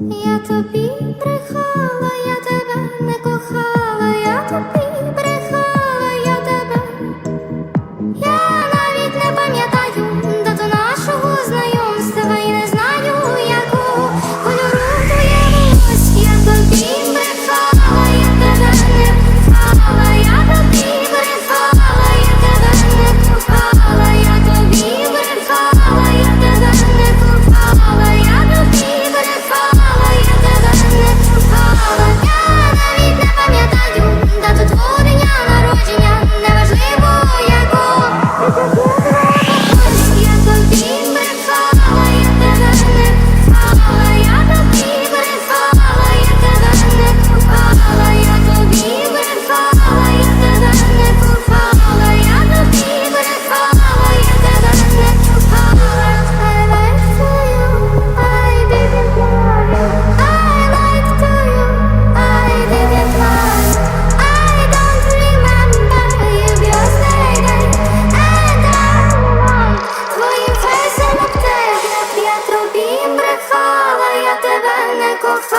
Я тобі брехала, я тебе for fun.